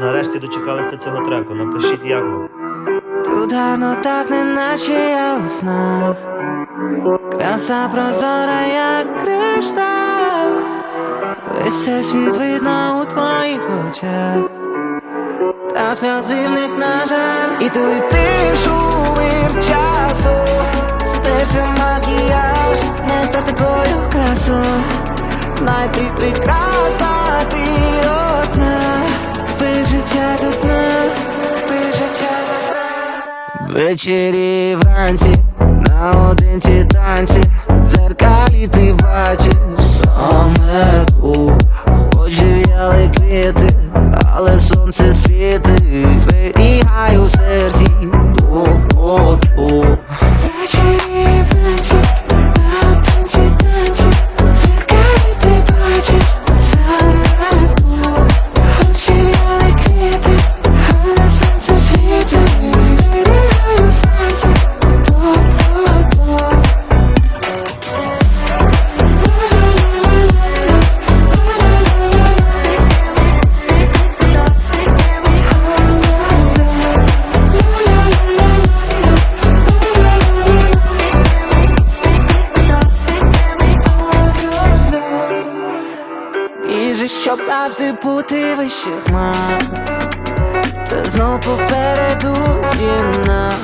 Нарешті дочекалися цього треку. Напишіть як вам. Гарно так, не наче я у снах Краса прозора, як кришталь Весь цей світ видно у твоїх очах. Та сльози в них, на жаль І ти летиш у часу. Стерся макіяж, не стерти твою красу. Знай ти Ввечері вранці, наодинці танці, в дзеркалі ти бачиш. Саме ту. Хоч в'яли квіти, але сонце світить. Зберігаю в серці щоб завжди бути вище хмар. Та знов попереду стіна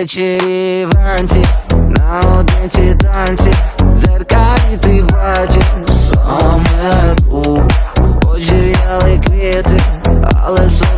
Ввечері вранці, наодинці танці, в дзеркалі ти бачиш саме ту Хоч в'яли квіти, але сон